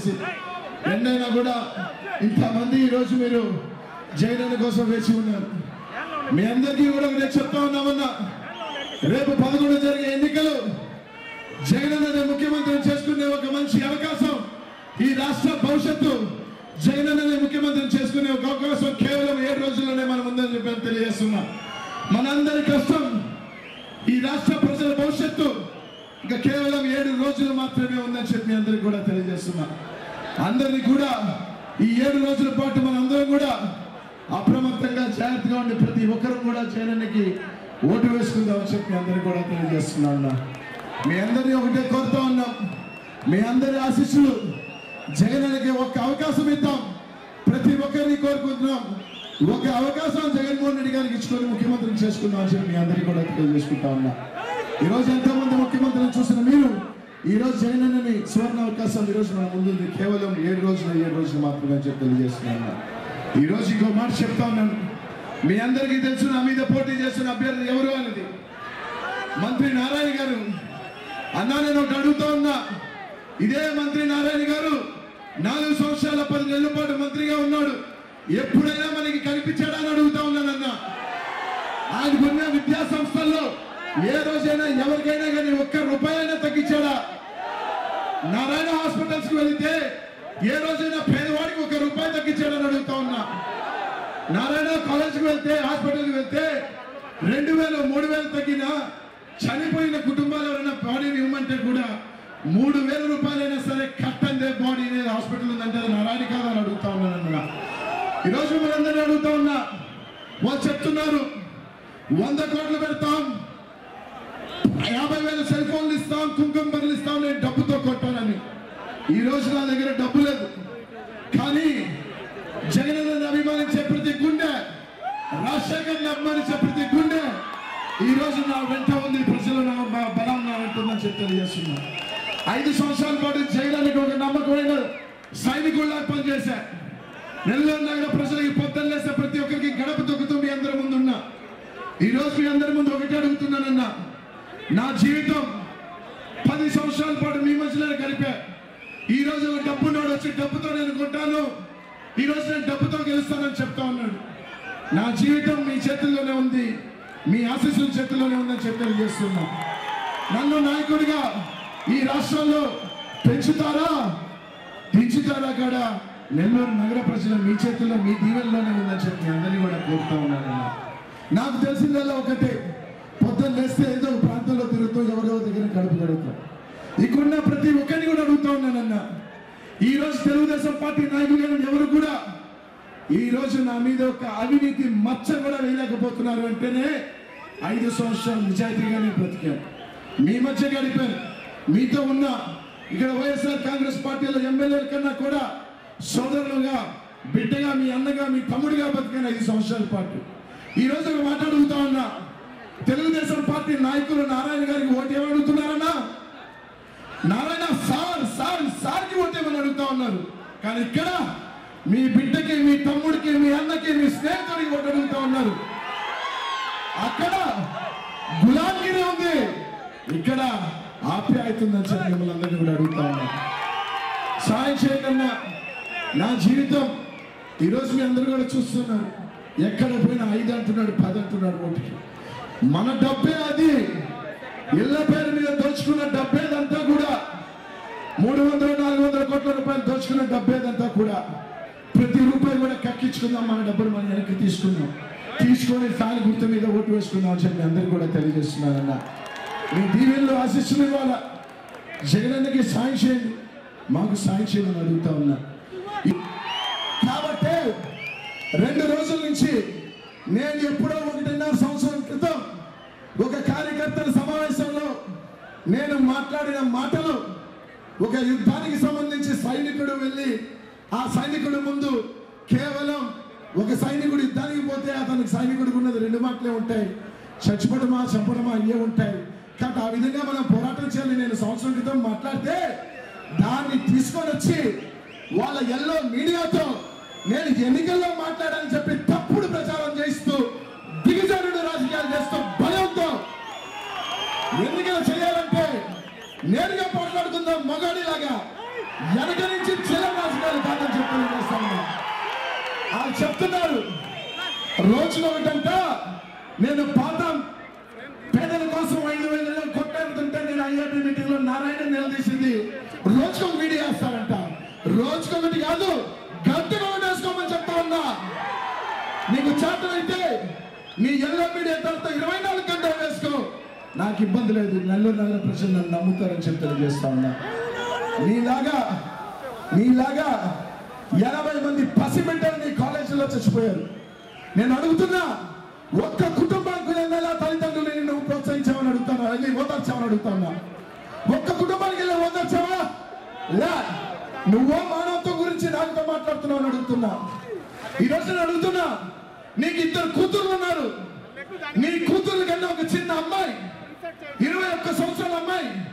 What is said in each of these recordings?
చేసి ఎన్నైనా కూడా ఇంతమంది ఈరోజు మీరు జగనన్న కోసం వేచి ఉన్నారు. మీ అందరికీ కూడా నేను చెప్తా ఉన్నామన్నా రేపు పదకొండు జరిగే ఎన్నికలు జగనన్న ముఖ్యమంత్రిని చేసుకునే ఒక మంచి అవకాశం ఈ రాష్ట్ర భవిష్యత్తు జగనన్న ముఖ్యమంత్రిని చేసుకునే ఒక అవకాశం కేవలం ఏడు రోజుల్లోనే మనం ఉందని చెప్పి తెలియజేస్తున్నా. మనందరి కష్టం ఈ రాష్ట్ర ప్రజల భవిష్యత్తు ఇంకా కేవలం ఏడు రోజులు మాత్రమే ఉందని చెప్పి మీ అందరికి కూడా తెలియజేస్తున్నా. అందరినీ కూడా ఈ ఏడు రోజుల పాటు మనందరం కూడా అప్రమత్తంగా జాగ్రత్తగా ఉండి ప్రతి ఒక్కరూ కూడా జగనన్నకి ఓటు వేసుకుందామని చెప్పి మీ అందరికి కూడా తెలియజేస్తున్నా అన్నా. మీ అందరినీ ఒకటే కోరుతా ఉన్నాం. మీ అందరి ఆశీస్సులు జగన్కి ఒక అవకాశం ఇద్దాం. ప్రతి ఒక్కరిని కోరుకుంటున్నాం. ఒక అవకాశం జగన్మోహన్ రెడ్డి గారికి ఇచ్చుకొని ముఖ్యమంత్రిని చేసుకుందాం అని చెప్పి మీ అందరికీ కూడా తెలియజేసుకుంటా ఉన్నా. ఈరోజు ఎంతోమంది ముఖ్యమంత్రిని చూసిన మీరు ఈరోజు జగన్ జగనన్నని సువర్ణ అవకాశం ఈ రోజు మన ముందుంది. కేవలం ఏడు రోజులు ఏడు రోజులు మాత్రమే చెప్పి తెలియజేస్తున్నాను. ఈరోజు ఇంకో మాట చెప్తా ఉన్నాను మీ అందరికీ తెలుసు నా మీద పోటీ చేస్తున్న అభ్యర్థి ఎవరు అనేది. మంత్రి నారాయణ గారు. అన్నా నేను ఒకటి అడుగుతా ఉన్నా. ఇదే మంత్రి నారాయణ గారు నాలుగు సంవత్సరాల పది నెలల పాటు మంత్రిగా ఉన్నాడు. ఎప్పుడైనా మనకి కనిపించాడా అని అడుగుతా ఉన్నానన్నా. ఆయనకున్న విద్యా సంస్థల్లో ఏ రోజైనా ఎవరికైనా కానీ ఒక్క రూపాయైనా తగ్గించాడా? నారాయణ హాస్పిటల్స్కి వెళితే ఏ రోజైనా పేదవాడికి ఒక రూపాయి తగ్గించాడని అడుగుతా ఉన్నా. నారాయణ కాలేజ్కి వెళ్తే హాస్పిటల్కి వెళ్తే రెండు వేలు మూడు వేలు తగ్గిన చనిపోయిన కుటుంబాలు ఎవరైనా బాడీని ఇవ్వమంటే కూడా మూడు వేల రూపాయలైనా సరే కట్టందే బాడీ అనేది హాస్పిటల్ ఉందంటే నారాయణ కాదని అడుగుతా ఉన్నాను ఈరోజు మనందరినీ అడుగుతా ఉన్నా. వాళ్ళు చెప్తున్నారు వంద కోట్లు పెడతాం యాభై వేల సెల్ ఫోన్లు ఇస్తాం కుంకుమ బదులు ఇస్తాం నేను డబ్బుతో కొట్టానని. ఈ రోజు నా దగ్గర డబ్బు లేదు. కానీ జగన్ అభిమానించే ప్రతి గుండె రాజశేఖర్ అభిమానించే ప్రతి గుండె ఈ రోజు నా వెంట ఉంది. ప్రజలు నా బ- బలం నా వెంట చెప్పి తెలియజేస్తున్నా. ఐదు సంవత్సరాల పాటు జగనానికి ఒక నమ్మకమైన సైనికుల్లా పనిచేశా. నెల్లూరు నగర ప్రజలకి పొద్దున్న లేస్తే ప్రతి ఒక్కరికి గడప తొక్కుతూ మీ అందరి ముందున్నా. ఈ రోజు మీ అందరి ముందు ఒకటే అడుగుతున్నానన్నా. నా జీవితం పది సంవత్సరాల పాటు మీ మధ్యలో గడిపా. ఈ రోజు నాడు వచ్చి డబ్బుతో నేను కొంటాను. ఈ రోజు నేను డబ్బుతో గెలుస్తానని చెప్తా ఉన్నాడు. నా జీవితం మీ చేతుల్లోనే ఉంది. మీ ఆశీస్సుల చేతుల్లోనే ఉందని చెప్పి తెలియజేస్తున్నా. నన్ను నాయకుడిగా ఈ రాష్ట్రంలో పెంచుతారా? దించుతారా కూడా? నెల్లూరు నగర ప్రజలు మీ చేతుల్లో మీ దీవెనలోనే ఉందని చెప్పి అందరినీ కూడా కోరుతా ఉన్నాను నాకు తెలిసిందల్లా ఒకటే. పొద్దున్న లేస్తే ఏదో ప్రాంతంలో తిరుగుతూ ఎవరెవరి దగ్గర కడుపు కడుగుతాం ఇక్కడున్న ప్రతి ఒక్కరిని కూడా అడుగుతా ఉన్నానన్న ఈరోజు తెలుగుదేశం పార్టీ నాయకులు ఎవరు కూడా ఈ రోజు నా మీద ఒక అవినీతి మచ్చ కూడా వేయలేకపోతున్నారు అంటేనే ఐదు సంవత్సరాలు నిజాయితీగానే బ్రతికాను మీ మధ్య గడిపాను మీతో ఉన్న ఇక్కడ వైఎస్ఆర్ కాంగ్రెస్ పార్టీలో ఎమ్మెల్యేల కన్నా కూడా సోదరులుగా బిడ్డగా మీ అన్నగా మీ తమ్ముడిగా బతికాను ఐదు సంవత్సరాల పాటు. ఈరోజు రోజు ఒక మాట అడుగుతా ఉన్నా. తెలుగుదేశం పార్టీ నాయకులు నారాయణ గారికి ఓటు ఏమడుగుతున్నారన్నా నారాయణ సార్ సార్ సార్కి ఓటేమని అడుగుతా ఉన్నారు. కానీ ఇక్కడ మీ బిడ్డకి మీ తమ్ముడికి మీ అన్నకి మీ స్నేహితుడికి ఓటు అడుగుతా ఉన్నారు. అక్కడ గులాంగిరి ఉంది. ఇక్కడ ఆప్యాయత ఉందని చెప్పి మిమ్మల్ని అందరినీ కూడా అడుగుతా ఉన్నాను సాయం చేయకన్నా నా జీవితం ఈరోజు మీ అందరూ కూడా చూస్తున్నారు. ఎక్కడ పోయినా ఐదు అంటున్నాడు పది అంటున్నాడు ఓటుకి. మన డబ్బే అది. ఇళ్ళ పేరు మీద దోచుకున్న డబ్బేదంతా కూడా మూడు వందల నాలుగు వందల కోట్ల రూపాయలు దోచుకున్న డబ్బేదంతా కూడా ప్రతి రూపాయి కూడా కక్కించుకుందాం మన డబ్బులు మనం వెనక్కి తీసుకుందాం. తీసుకొని ఫ్యాన్ గుర్తు మీద ఓటు వేసుకుందాం అని చెప్పి అందరికీ కూడా తెలియజేస్తున్నారన్న మీ దీవెల్లో ఆశిస్తున్న ఇవాళ జగనన్నకి సాయం చేయండి. మాకు సాయం చేయమని అడుగుతా ఉన్నా. కాబట్టి రెండు రోజుల నుంచి నేను ఎప్పుడో ఒకటిన్నర సంవత్సరం క్రితం ఒక కార్యకర్తల సమావేశంలో నేను మాట్లాడిన మాటలు ఒక యుద్ధానికి సంబంధించి సైనికుడు వెళ్ళి ఆ సైనికుడు ముందు కేవలం ఒక సైనికుడు యుద్ధానికి పోతే అతనికి సైనికుడికి ఉన్నది రెండు మాటలే ఉంటాయి. చచ్చిపోవడమా చంపడమా అయ్యే ఉంటాయి. కాబట్టి ఆ విధంగా మనం పోరాటం చేయాలి నేను సంవత్సరం క్రితం మాట్లాడితే దాన్ని తీసుకొని వచ్చి వాళ్ళ ఎల్లో మీడియాతో నేను ఎన్నికల్లో మాట్లాడాలని చెప్పి నేరుగా మాట్లాడుకుందాం మగాడిలాగా. వెనక నుంచి చిల్లరాజు గారు కాదని చెప్పి వాళ్ళు ఆ చెప్తున్నారు రోజున ఒకటంట నేను పాతం పేదల కోసం ఐదు వేల కొట్టాడుతుంటే నేను ఐఐటి మీటింగ్లో నారాయణ నిలదీసింది. రోజుకొక వీడియో వేస్తారంట. రోజుకొకటి కాదు గంటకు ఒకటి వేసుకోమని చెప్తా ఉన్నా. నీకు చేతనైతే మీ నీ ఎల్లో మీడియా తర్వాత ఇరవై నాలుగు గంటలు నాకు ఇబ్బంది లేదు. నెల్లూరు నగర ప్రజలు నన్ను నమ్ముతారని చెప్పి తెలియజేస్తా ఉన్నా. నీలాగా నీలాగా ఎనభై మంది పసిబిడ్డలు నీ కాలేజీలో చచ్చిపోయారు. నేను అడుగుతున్నా ఒక్క కుటుంబానికి వెళ్ళేలా తల్లిదండ్రులు నిన్ను ప్రోత్సహించామని అడుగుతాను వెళ్ళి ఓదార్చామని అడుగుతున్నా. ఒక్క కుటుంబానికి వెళ్ళి ఓదార్చావా? లే నువ్వో మానవత్వం గురించి నాకుతో మాట్లాడుతున్నావు అని అడుగుతున్నా ఈరోజు నేను అడుగుతున్నా నీకు ఇద్దరు కూతుర్లు ఉన్నారు. నీ కూతురు కన్నా ఒక చిన్న అమ్మాయి. ఇరవై ఒక్క సంవత్సరాల అమ్మాయి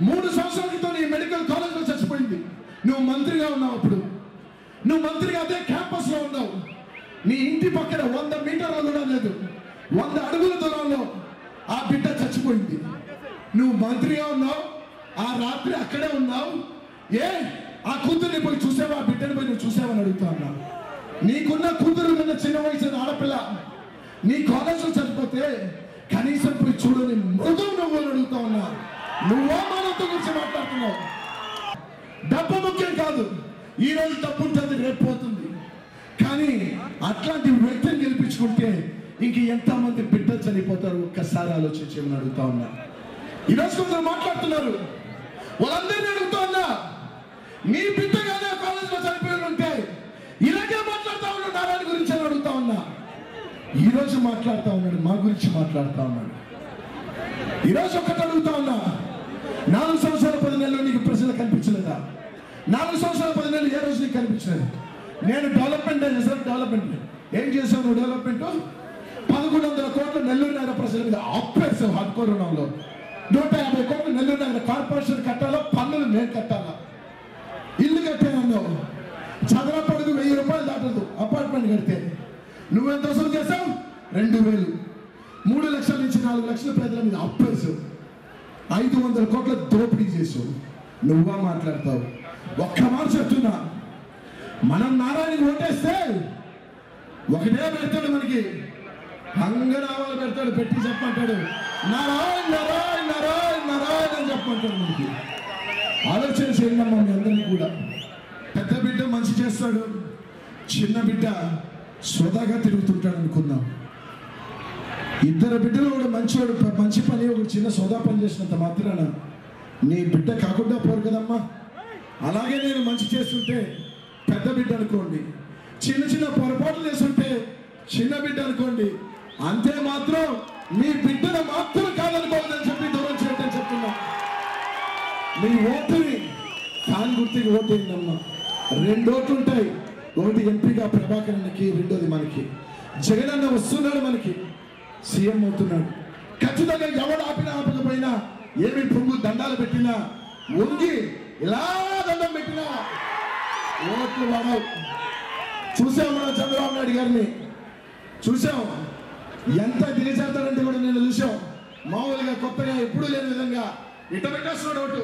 మూడు సంవత్సరాల క్రితం నీ మెడికల్ కాలేజ్లో చచ్చిపోయింది. నువ్వు మంత్రిగా ఉన్నావు అప్పుడు. నువ్వు మంత్రిగా అదే క్యాంపస్లో ఉన్నావు. నీ ఇంటి పక్కన వంద మీటర్ల కూడా లేదు. వంద అడుగుల దూరంలో ఆ బిడ్డ చచ్చిపోయింది. నువ్వు మంత్రిగా ఉన్నావు. ఆ రాత్రి అక్కడే ఉన్నావు. ఏ ఆ కూతుర్ని పోయి చూసావా? ఆ బిడ్డని పోయి నువ్వు చూసావని అడుగుతా ఉన్నా. నీకున్న కూతురు మీద చిన్న వయసు ఆడపిల్ల. నీ కాలేజ్లో చనిపోతే కనీసం ఇప్పుడు చూడని మృగం నువ్వు అడుగుతా ఉన్నావు నువ్వో మానవత్వం గురించి మాట్లాడుతున్నావు? డబ్బు ముఖ్యం కాదు. ఈ రోజు డబ్బు ఉంటుంది రేపు పోతుంది. కానీ అట్లాంటి వ్యక్తిని గెలిపించుకుంటే ఇంక ఎంతమంది బిడ్డలు చనిపోతారు? ఒక్కసారి ఆలోచించమని అడుగుతా ఉన్నా. ఈరోజు కొందరు మాట్లాడుతున్నారు. వాళ్ళందరినీ అడుగుతా ఉన్నా. మీ బిడ్డ కానీ కాలేజీలో చనిపోయి ఉంటే ఇలాగే మాట్లాడుతా ఉన్నాడు నారాయణ గురించి అని అడుగుతా ఉన్నా గురించి మాట్లాడుతూ మాట్లాడుతా ఉన్నాడు మా గురించి మాట్లాడుతా ఉన్నాడు. ఈ రోజు ఒకటి అడుగుతా ఉన్నా నాలుగు సంవత్సరాల పది నెలలు నీకు ప్రజలు కనిపించలేదా? నాలుగు సంవత్సరాల పది నెలలు ఏ రోజు నీకు కనిపించలేదు? నేను డెవలప్మెంట్ చేశాను డెవలప్మెంట్. ఏం చేశావు నువ్వు డెవలప్మెంట్? పదకొండు వందల కోట్ల నెల్లూరు నగర ప్రజల మీద అప్పేసావు హక్కు రుణంలో. నూట యాభై కోట్లు నెల్లూరు నగర కార్పొరేషన్ కట్టాలా పన్నులు నేను కట్టాలా? ఇల్లు కట్టానన్నావు చదరపడదు వెయ్యి రూపాయలు దాటదు అపార్ట్మెంట్ కడితే. నువ్వెంత వసూలు చేసావు రెండు వేలు. మూడు లక్షల నుంచి నాలుగు లక్షల పేదల మీద అప్పేసావు ఐదు వందల కోట్ల దోపిడీ చేసావు నువ్వా మాట్లాడతావు? ఒక్క మాట చెప్తున్నా. మనం నారాయణ ఓటేస్తే ఒకటే పెడతాడు మనకి. అంగనామాలు పెడతాడు పెట్టి చెప్పంటాడు నారాయణ నారాయణ నారాయణ నారాయణ అని చెప్పంటాడు మనకి. ఆలోచన చేయండి మీ అందరినీ కూడా. పెద్ద బిడ్డ మంచి చేస్తాడు. చిన్న బిడ్డ స్వతగా తిరుగుతుంటాడు అనుకుందాం. ఇద్దరు బిడ్డలు కూడా మంచివాడు మంచి పని ఒక చిన్న సోదా పని చేసినంత మాత్రాన నీ బిడ్డ కాకుండా పోరు కదమ్మా. అలాగే నేను మంచి చేస్తుంటే పెద్ద బిడ్డ అనుకోండి. చిన్న చిన్న పొరపాట్లు చేస్తుంటే చిన్న బిడ్డ అనుకోండి. అంతే మాత్రం మీ బిడ్డను మాత్రం కాదనుకోవద్దని చెప్పి దూరం చేయటం చెప్తున్నా. మీ ఓటుని ఫ్యాన్ గుర్తుకి ఓటేయండమ్మా. రెండు ఓట్లు ఉంటాయి. ఒకటి ఎంపీగా ప్రభాకర్ అన్నకి రెండోది మనకి. జగన్ అన్న వస్తున్నాడు మనకి. సీఎం అవుతున్నాడు. ఖచ్చితంగా ఎవడు ఆపినా ఆపకపోయినా ఏమి పొంగు దండాలు పెట్టినా వంగి ఇలా దండం పెట్టినా ఓట్లు వాడవు. చూసాం మనం చంద్రబాబు నాయుడు గారిని. చూసాం. ఎంత దిగజారుతాడంటే కూడా నేను చూసాం. మామూలుగా కొత్తగా ఎప్పుడూ లేని విధంగా ఇట్ట పెట్టేస్తున్నాడు ఓటు.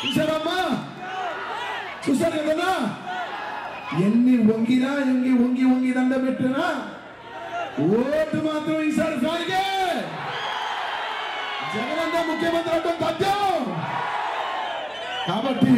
చూసారమ్మా? చూసారు కదన్నా? ఎన్ని వంగినా ఎంగి వంగి వంగి దండ పెట్టినా ఓటు మాత్రం ఈసారి ఫ్యాన్కే జగనన్న ముఖ్యమంత్రి అంటే తథ్యం కాబట్టి